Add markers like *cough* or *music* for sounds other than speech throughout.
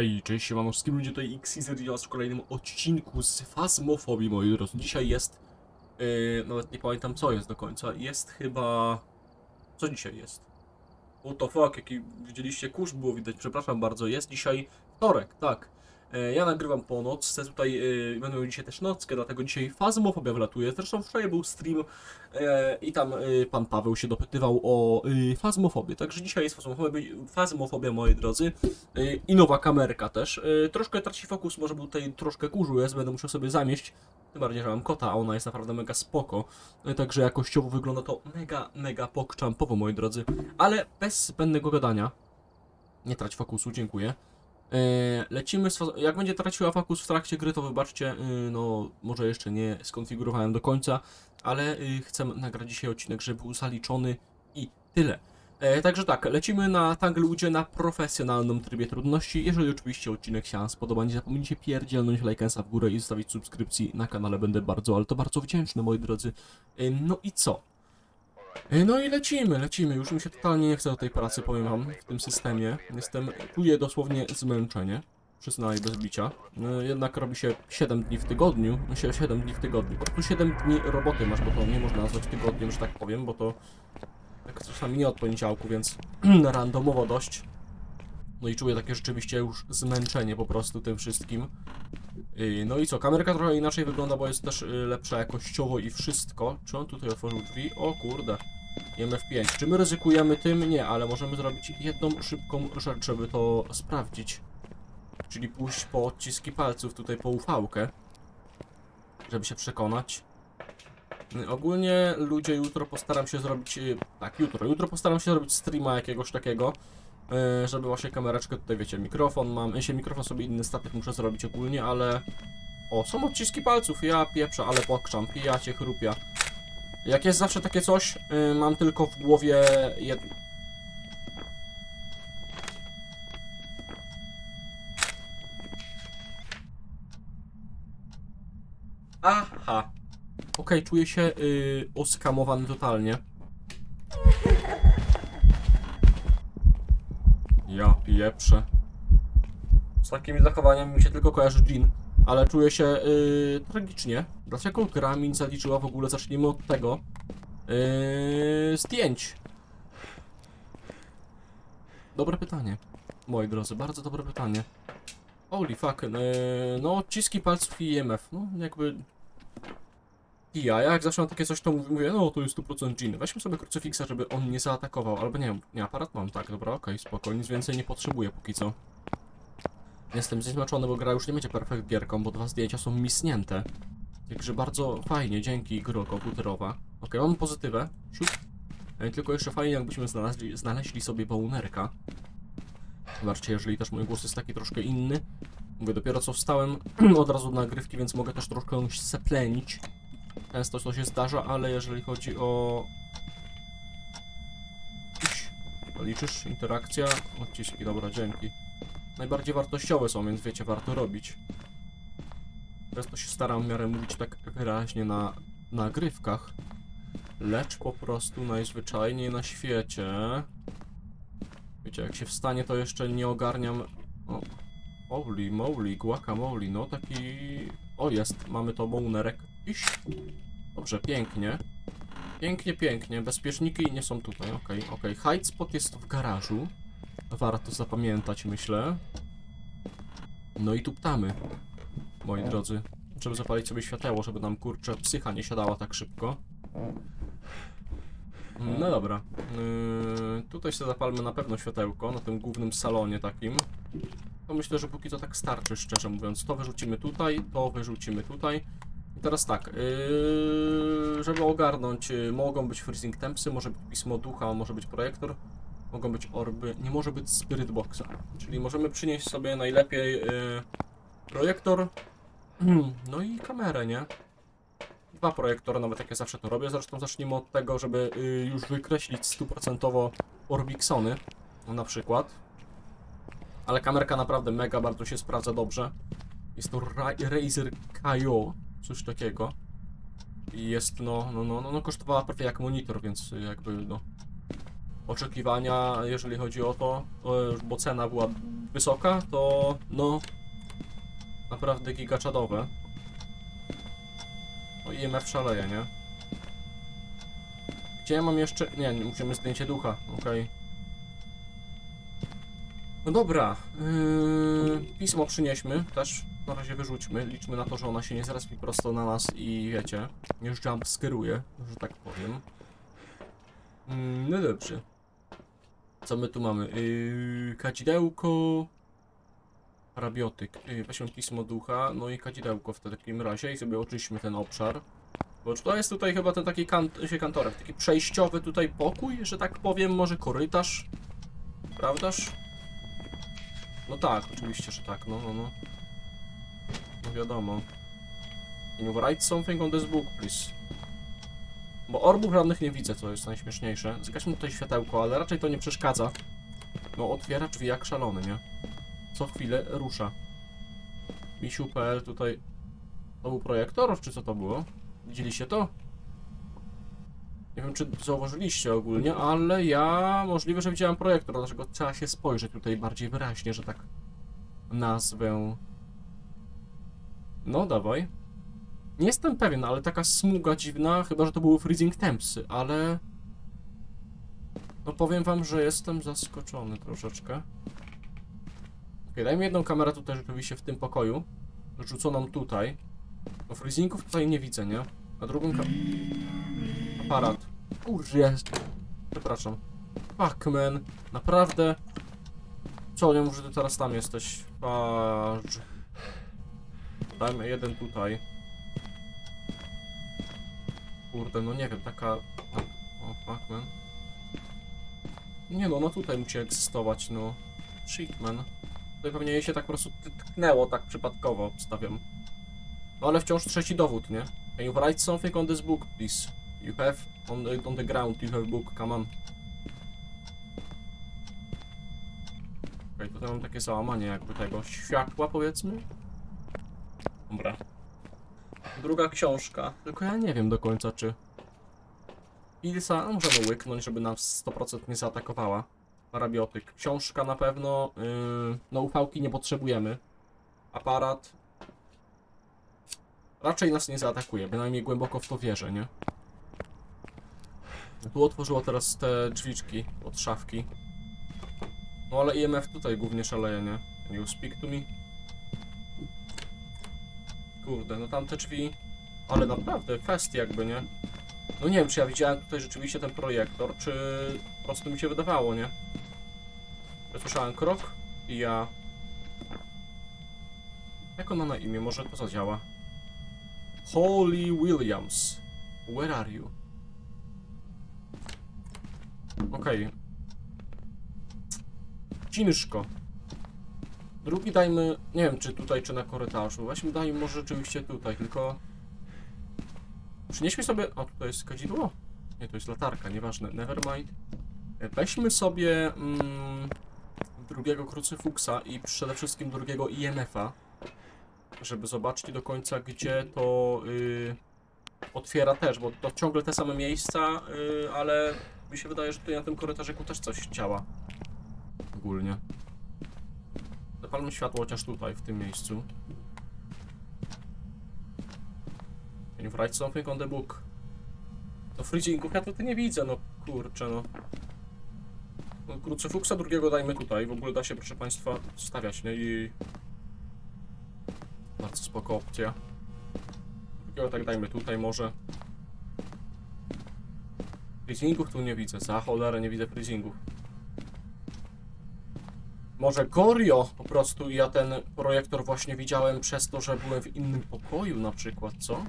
Hej, cześć, siemano wszystkim ludzie, tutaj Xizer i was w kolejnym odcinku z Fasmofobii, moi drodzy. Dzisiaj jest, yy, nawet nie pamiętam co jest do końca, jest chyba... Co dzisiaj jest? What the fuck, jaki widzieliście kurz było widać, przepraszam bardzo, jest dzisiaj wtorek, tak. E, Ja nagrywam po nocce, tutaj yy, będę miał dzisiaj też nockę, dlatego dzisiaj Fazmofobia wlatuje. Zresztą wczoraj był stream e, i tam e, pan Paweł się dopytywał o e, Fazmofobię. Także dzisiaj jest Fazmofobia, Fazmofobia moi drodzy. E, I nowa kamerka też. E, Troszkę traci fokus, może był tutaj troszkę kurzu jest, będę musiał sobie zamieść. Tym bardziej, że mam kota, a ona jest naprawdę mega spoko. E, Także jakościowo wygląda to mega, mega pokczampowo, moi drodzy. Ale bez zbędnego gadania. Nie trać fokusu, dziękuję. E, Lecimy z Jak będzie traciła fokus w trakcie gry, to wybaczcie, y, no może jeszcze nie skonfigurowałem do końca, ale y, chcę nagrać dzisiaj odcinek, żeby był zaliczony i tyle. E, Także tak, lecimy na Tanglewoodzie na profesjonalnym trybie trudności. Jeżeli oczywiście odcinek się spodoba, nie zapomnijcie pierdzielnąć lajkensa w górę i zostawić subskrypcji na kanale, będę bardzo, ale to bardzo wdzięczny, moi drodzy. No i co? No i lecimy, lecimy. Już mi się totalnie nie chce do tej pracy, powiem wam, w tym systemie. Jestem, czuję dosłownie zmęczenie. Przyznaję bez bicia. No, jednak robi się 7 dni w tygodniu. No się 7 dni w tygodniu. Po prostu 7 dni roboty masz, bo to nie można nazwać tygodniem, że tak powiem, bo to tak czasami nie od poniedziałku, więc *clears throat* randomowo dość. No i czuję takie rzeczywiście już zmęczenie po prostu tym wszystkim. Yy, No i co, kamerka trochę inaczej wygląda, bo jest też yy, lepsza jakościowo i wszystko. Czy on tutaj otworzył drzwi? O kurde. MF5. Czy my ryzykujemy tym? Nie, ale możemy zrobić jedną szybką rzecz, żeby to sprawdzić. Czyli pójść po odciski palców tutaj po ufałkę. Żeby się przekonać. Yy, Ogólnie ludzie jutro postaram się zrobić, tak jutro, jutro postaram się zrobić streama jakiegoś takiego, żeby właśnie kamereczkę tutaj wiecie, mikrofon mam, się mikrofon sobie inny statyw muszę zrobić ogólnie, ale o, są odciski palców, ja pieprzę, ale pokrzam, ja cię chrupia. Jak jest zawsze takie coś, yy, mam tylko w głowie jed... Aha. Okej, czuję się yy, oskamowany totalnie. Ja pieprzę. Z takimi zachowaniami mi się tylko kojarzy Jean, ale czuję się yy, tragicznie. Dlaczego gra zaliczyła w ogóle? Zacznijmy od tego. Yy, zdjęć. Dobre pytanie. Moi drodzy, bardzo dobre pytanie. Holy fuck, yy, no odciski palców i IMF, no jakby... I ja, ja jak zawsze mam takie coś, to mówię, no to jest 100% Jean. Weźmy sobie krucyfiksa, żeby on nie zaatakował, albo nie wiem, nie, aparat mam, tak, dobra, okej, spoko, nic więcej nie potrzebuję póki co. Jestem zniesmaczony, bo gra już nie będzie perfekt gierką, bo dwa zdjęcia są misnięte. Także bardzo fajnie, dzięki gro komputerowa. Okej, mam pozytywę, siup. E, Tylko jeszcze fajnie, jakbyśmy znaleźli, znaleźli sobie bołnerka. Zobaczcie, jeżeli też mój głos jest taki troszkę inny. Mówię, dopiero co wstałem *clears throat* od razu do nagrywki, więc mogę też troszkę seplenić. Często to się zdarza, ale jeżeli chodzi o... Liczysz? Interakcja? Odciski, dobra, dzięki. Najbardziej wartościowe są, więc wiecie, warto robić. Teraz to się staram w miarę mówić tak wyraźnie na nagrywkach. Lecz po prostu najzwyczajniej na świecie. Wiecie, jak się wstanie, to jeszcze nie ogarniam... O, holy moly, guacamole, no taki... O, jest, mamy to bołnerek. Iś. Dobrze, pięknie. Pięknie, pięknie. Bezpieczniki nie są tutaj, okej, okej. Hide spot jest w garażu. Warto zapamiętać, myślę. No i tu ptamy, moi drodzy. Żeby zapalić sobie światełko, żeby nam kurczę psycha nie siadała tak szybko. No dobra. Yy, tutaj sobie zapalmy na pewno światełko, na tym głównym salonie takim. To myślę, że póki to tak starczy, szczerze mówiąc. To wyrzucimy tutaj, to wyrzucimy tutaj. Teraz tak, yy, żeby ogarnąć, yy, mogą być freezing tempsy, może być pismo ducha, może być projektor, mogą być orby, nie może być spirit boxa. Czyli możemy przynieść sobie najlepiej yy, projektor, *clears throat* no i kamerę, nie? Dwa projektory, nawet jak ja zawsze to robię. Zresztą zacznijmy od tego, żeby yy, już wykreślić stuprocentowo Orbixony, no, na przykład. Ale kamerka naprawdę mega bardzo się sprawdza dobrze. Jest to Ra Razer Kaio, coś takiego. I jest, no, no, no, no, no, kosztowała prawie jak monitor, więc jakby, no, oczekiwania, jeżeli chodzi o to, bo cena była wysoka, to no naprawdę gigaczadowe. No IMF szaleje, nie? Gdzie ja mam jeszcze... Nie, nie musimy zdjęcie ducha, okej. No dobra, yy, pismo przynieśmy, też na razie wyrzućmy, liczmy na to, że ona się nie zrespi prosto na nas i wiecie, nie jump skieruje, że tak powiem. Mm, no dobrze. Co my tu mamy? Yy, kadzidełko, rabiotyk, yy, weźmy pismo ducha, no i kadzidełko w takim razie i sobie oczyśmy ten obszar. Bo to jest tutaj chyba ten taki kant się kantorek, taki przejściowy tutaj pokój, że tak powiem, może korytarz, prawdaż? No tak, oczywiście, że tak, no, no, no. Wiadomo. Can you write something on this book, please? Bo orbów żadnych nie widzę, co jest najśmieszniejsze. Zgaśmy tutaj światełko, ale raczej to nie przeszkadza. No otwiera drzwi jak szalony, nie? Co chwilę rusza. Misiu.pl tutaj... To był projektor, czy co to było? Widzieliście to? Nie wiem, czy zauważyliście ogólnie, ale ja możliwe, że widziałem projektor, dlatego trzeba się spojrzeć tutaj bardziej wyraźnie, że tak nazwę. No, dawaj. Nie jestem pewien, ale taka smuga dziwna, chyba, że to były freezing tempsy, ale... No powiem wam, że jestem zaskoczony troszeczkę. Ok, dajmy jedną kamerę tutaj rzeczywiście w tym pokoju. Rzuconą tutaj. No freezingów tutaj nie widzę, nie? A drugą ka... Aparat. Jest. Przepraszam. Fuck, man. Naprawdę? Co, nie mów, że ty teraz tam jesteś. Patrz. Dajmy jeden tutaj. Kurde, no nie wiem, taka... O, fuck, man. Nie no, no tutaj musi egzystować, no. Shit, man. Tutaj pewnie jej się tak po prostu tknęło, tak przypadkowo, obstawiam. No ale wciąż trzeci dowód, nie? Can you write something on this book, please? You have on the, on the ground, you have book, come on. Okej, tutaj mam takie załamanie jakby tego światła, powiedzmy. Dobra. Druga książka. Tylko ja nie wiem do końca, czy... Ilsa, no możemy łyknąć, żeby nas 100% nie zaatakowała. Rabiotyk. Książka na pewno. Yy, no ufałki nie potrzebujemy. Aparat. Raczej nas nie zaatakuje, bynajmniej głęboko w to wierzę, nie? Tu otworzyło teraz te drzwiczki od szafki. No ale IMF tutaj głównie szaleje, nie? Can you speak to me? Kurde, no tamte drzwi... Ale naprawdę, fest jakby, nie? No nie wiem, czy ja widziałem tutaj rzeczywiście ten projektor, czy po prostu mi się wydawało, nie? Ja słyszałem krok i ja... Jak ona na imię? Może to zadziała? Holly Williams. Where are you? Okej. Ciężko. Drugi dajmy, nie wiem czy tutaj, czy na korytarzu. Weźmy dajmy może rzeczywiście tutaj, tylko... Przynieśmy sobie... O, tutaj jest kadzidło? Nie, to jest latarka, nieważne, nevermind. E, Weźmy sobie mm, drugiego krucyfuksa i przede wszystkim drugiego IMF-a, żeby zobaczyć do końca, gdzie to y, otwiera też, bo to ciągle te same miejsca, y, ale mi się wydaje, że tutaj na tym korytarzyku też coś działa. Ogólnie. Zapalmy światło chociaż tutaj, w tym miejscu. Can you write something on the book? No freezingów ja tutaj nie widzę, no kurczę no. no krucyfuksa drugiego dajmy tutaj, w ogóle da się proszę państwa stawiać, nie? I... Bardzo spoko opcja. Drugiego tak dajmy tutaj może. Freezingów tu nie widzę, za cholerę nie widzę freezingów. Może Gorio po prostu ja ten projektor właśnie widziałem przez to, że byłem w innym pokoju na przykład, co?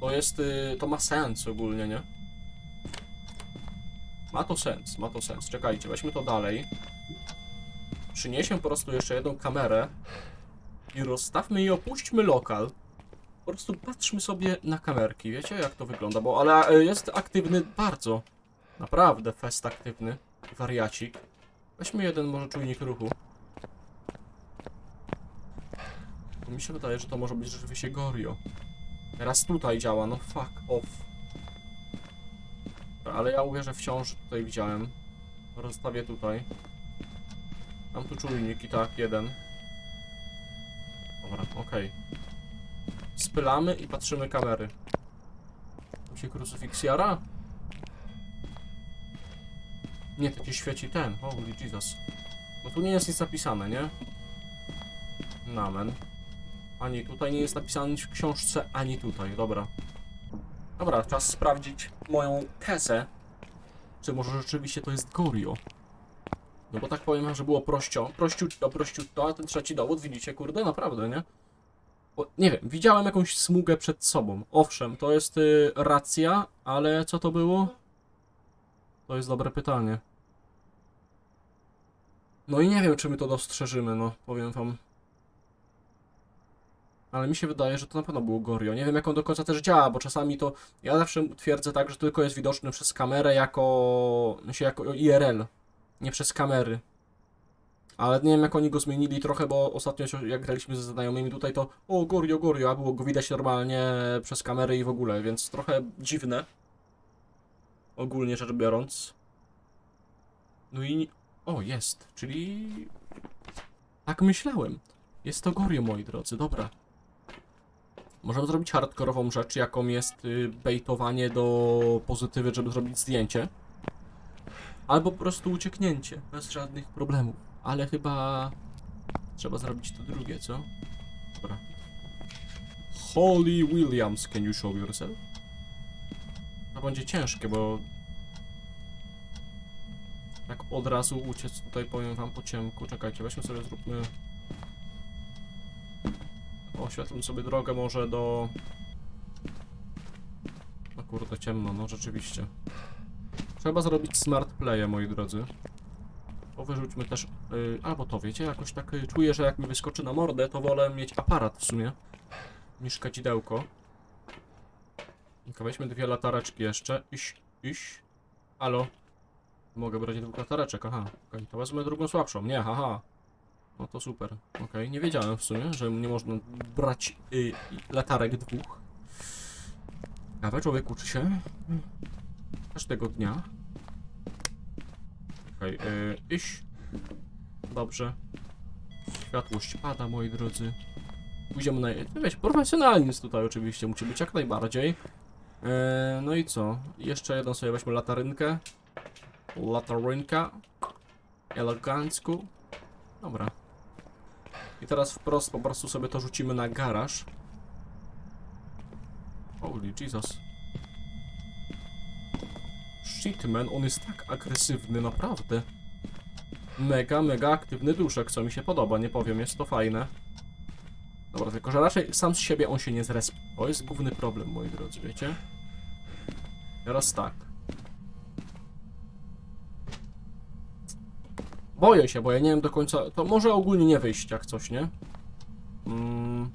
To jest, y, to ma sens ogólnie, nie? Ma to sens, ma to sens. Czekajcie, weźmy to dalej. Przyniesiemy po prostu jeszcze jedną kamerę i rozstawmy i opuśćmy lokal. Po prostu patrzmy sobie na kamerki, wiecie jak to wygląda, bo ale y, jest aktywny bardzo. Naprawdę fest aktywny. Wariacik. Weźmy jeden może czujnik ruchu. Bo mi się wydaje, że to może być rzeczywiście Gorio. Teraz tutaj działa, no fuck off. Ale ja uwierzę wciąż, tutaj widziałem. Rozstawię tutaj. Mam tu czujnik i tak, jeden. Dobra, okej. Spylamy i patrzymy kamery. Tu się krucyfiks jara? Nie, to ci świeci ten. Holy Jesus. No tu nie jest nic napisane, nie? Namen. Ani tutaj nie jest napisane w książce, ani tutaj. Dobra. Dobra, czas sprawdzić moją tezę. Czy może rzeczywiście to jest Gorio? No bo tak powiem, że było prościo, prościutko, prościutko, a ten trzeci dowód, widzicie, kurde, naprawdę, nie? Bo, nie wiem, widziałem jakąś smugę przed sobą. Owszem, to jest y, racja, ale co to było? To jest dobre pytanie. No i nie wiem, czy my to dostrzeżymy, no, powiem wam. Ale mi się wydaje, że to na pewno było Gorio. Nie wiem, jak on do końca też działa, bo czasami to... Ja zawsze twierdzę tak, że tylko jest widoczny przez kamerę jako... Znaczy jako IRL. Nie przez kamery. Ale nie wiem, jak oni go zmienili trochę, bo ostatnio jak graliśmy ze znajomymi tutaj, to o, Gorio, Gorio, a było go widać normalnie przez kamery i w ogóle, więc trochę dziwne. Ogólnie rzecz biorąc. No i... O, jest, czyli... Tak myślałem. Jest to Gorio, moi drodzy, dobra. Możemy zrobić hardkorową rzecz, jaką jest y, bejtowanie do pozytywy, żeby zrobić zdjęcie. Albo po prostu ucieknięcie, bez żadnych problemów. Ale chyba trzeba zrobić to drugie, co? Dobra. Holly Williams, can you show yourself? To będzie ciężkie, bo tak od razu uciec tutaj powiem wam po ciemku. Czekajcie, weźmy sobie, zróbmy Oświetlmy sobie drogę może do... No kurde, ciemno, no rzeczywiście. Trzeba zrobić smart play'e, moi drodzy. To wyrzućmy też... Yy, albo to, wiecie, jakoś tak yy, czuję, że jak mi wyskoczy na mordę, to wolę mieć aparat w sumie. Niż kadzidełko. Tylko weźmy dwie latareczki jeszcze. Iś, iś. Halo. Mogę brać dwóch latareczek, aha. Okej, to wezmę drugą słabszą. Nie, haha. No to super. Okej, nie wiedziałem w sumie, że nie można brać y, latarek dwóch. Ciekawe, człowiek uczy się. Każdego dnia. Okej, y, iść. Dobrze. Światłość pada, moi drodzy. Pójdziemy na... Wiecie, profesjonalizm tutaj oczywiście musi być jak najbardziej. E, no i co? Jeszcze jedną sobie weźmy latarynkę. Latarynka. Elegancku. Dobra. I teraz wprost po prostu sobie to rzucimy na garaż. Holy Jesus. Shit man, on jest tak agresywny, naprawdę. Mega, mega aktywny duszek, co mi się podoba, nie powiem, jest to fajne. Dobra, tylko że raczej sam z siebie on się nie zrespi. To jest główny problem, moi drodzy, wiecie? Teraz tak. Boję się, bo ja nie wiem do końca. To może ogólnie nie wyjść jak coś, nie? Mm.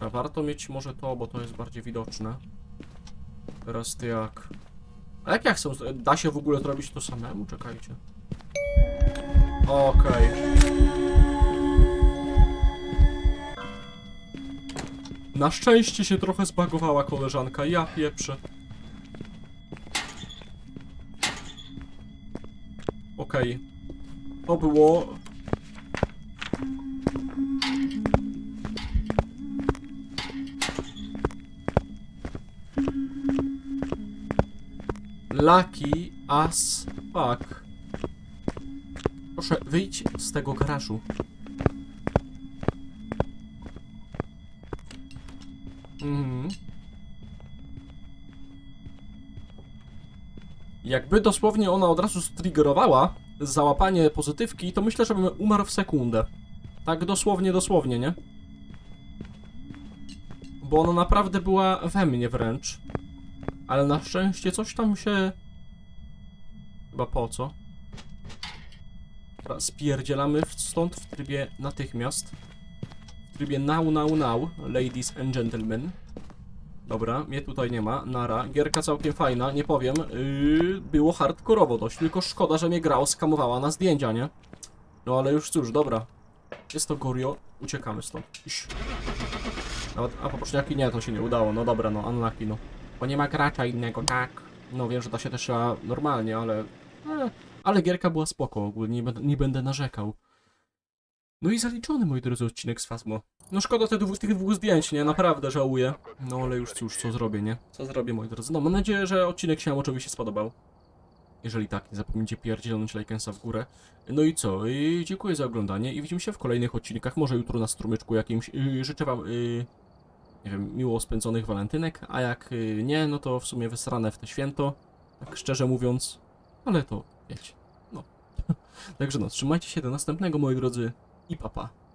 A warto mieć może to, bo to jest bardziej widoczne. Teraz ty jak. A jak ja chcę? Da się w ogóle zrobić to samemu? Czekajcie. Okej. Na szczęście się trochę zbagowała koleżanka, ja pieprzę. Okej. To było... Lucky as fuck. Proszę, wyjdź z tego garażu. Mhm. Jakby dosłownie ona od razu striggerowała załapanie pozytywki, to myślę, że bym umarł w sekundę. Tak dosłownie, dosłownie, nie? Bo ona naprawdę była we mnie wręcz. Ale na szczęście coś tam się... Chyba po co? Spierdzielamy stąd w trybie natychmiast. Trybie now, now, now, ladies and gentlemen. Dobra, mnie tutaj nie ma, nara. Gierka całkiem fajna, nie powiem. Yy, było hardkorowo dość, tylko szkoda, że mnie gra skamowała na zdjęcia, nie? No ale już cóż, dobra. Jest to Gorio, uciekamy stąd. Iś. Nawet, a poproszniaki nie, to się nie udało, no dobra, no unlucky, no. Bo nie ma gracza innego, tak. No wiem, że da się też normalnie, ale... E, ale gierka była spoko, ogólnie nie nie będę narzekał. No i zaliczony, moi drodzy, odcinek z Fasmo. No szkoda tych dwóch, tych dwóch zdjęć, nie? Naprawdę żałuję. No ale już cóż, co zrobię, nie? Co zrobię, moi drodzy? No mam nadzieję, że odcinek się wam oczywiście spodobał. Jeżeli tak, nie zapomnijcie pierdzielnąć lajkensa w górę. No i co? I dziękuję za oglądanie i widzimy się w kolejnych odcinkach. Może jutro na strumyczku jakimś. Yy, życzę wam, yy, nie wiem, miło spędzonych walentynek. A jak yy, nie, no to w sumie wysrane w te święto. Tak szczerze mówiąc. Ale to wiecie. No. *laughs* Także no, trzymajcie się do następnego, moi drodzy. I papa. Pa.